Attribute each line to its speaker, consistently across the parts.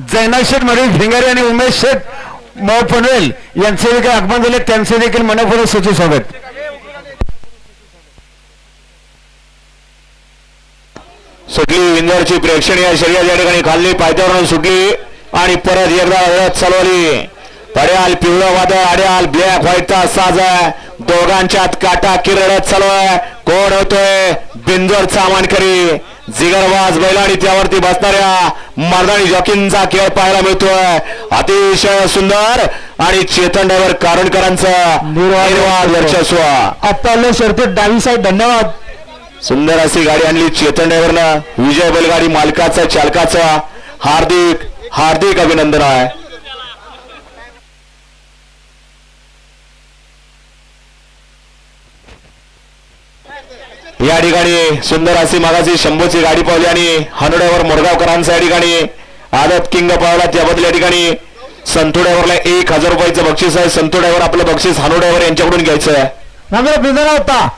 Speaker 1: जैनाथ शेठ मरील भिंगारे आणि उमेश शेठ मौ पनवेल यांचे देखील आगमन झाले. त्यांचे देखील मनपूर्वक सूचित स्वागत.
Speaker 2: सुटली विंदरची प्रेक्षणीय शर्यत या ठिकाणी खाल्ली पायथ्यावरून सुटली आणि परत एकदा चालवली. पड्याल पिवळं वादळ आड्याल ब्लॅक व्हाईटचा साज आहे. दोघांच्यात काटा की लढत चालू आहे कोण होतोय? बिंजरचा मानकरी जिगरबाज बैल आणि त्यावरती बसणाऱ्या मर्दानी जॉकींचा खेळ पाहायला मिळतोय. अतिशय सुंदर आणि चेतन ड्रायव्हर कारणकरांचं निर्वाद वर्चस्व.
Speaker 1: डावी साईड धन्यवाद.
Speaker 2: सुंदर अशी गाडी आणली चेतन ड्रायव्हरनं विजय बैलगाडी मालकाचा चालकाचा. हार्दिक हार्दिक अभिनंदन आहे. या ठिकाणी सुंदर अशी मागाची शंभूची गाडी पावली आणि हनुड्यावर मोरगावकरांचा या ठिकाणी आदत किंग पावला त्याबद्दल या ठिकाणी संतू ड्रायव्हरला एक हजार रुपयाचं बक्षीस आहे. संतू ड्रायव्हर आपलं बक्षीस हनु ड्रायव्हर यांच्याकडून घ्यायचं आहे
Speaker 1: नगर बिंदरा होता.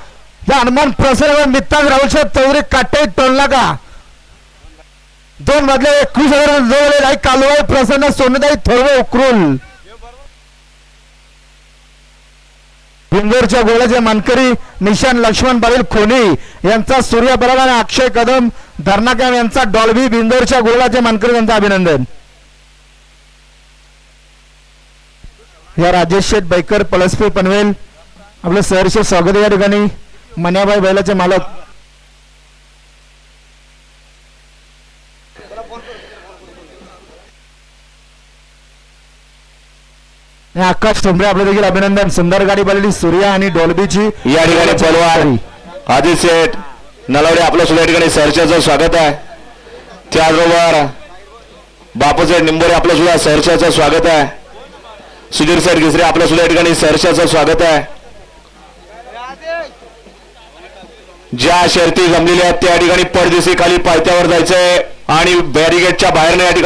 Speaker 1: या हनुमान प्रसन्न मित्ताज राहुल चौधरी काटे टोलला का दोन मधले एकवीस हजार जवळ आई कालवाई प्रसन्न सोनदाई थोरवे उकरून. बिंदोरच्या गोळ्याचे मानकरी निशान लक्ष्मण पाटील खोनी यांचा सूर्य बराड आणि अक्षय कदम धर्नाकॅम यांचा डॉल्बी बिंदोरच्या गोळ्याचे मानकरी यांचं अभिनंदन. या राजेश शेठ बैकर पळसपे पनवेल आपलं सहर्ष स्वागत या ठिकाणी. मन्याबाई बैलाचे मालक. आणि आकाश ठोंबरे आपलं देखील अभिनंदन. सुंदर गाडी बनवली सूर्या आणि डॉल्बीची.
Speaker 2: या ठिकाणी पलवार. आदित शेठ नलवडे आपलं सुद्धा या ठिकाणी सहर्षाचं स्वागत आहे. त्याचबरोबर बापूसाहेब निंबोरे आपलं सुद्धा सहर्षाचं स्वागत आहे. सुधीर सर गिसरे आपलं सुद्धा या ठिकाणी सहर्षाचं स्वागत आहे. ज्या शर्ती जमलेल्या आहेत त्या ठिकाणी पडदिशी खाली पायथ्यावर जायचंय आणि बॅरिगेटच्या बाहेरनं या ठिकाणी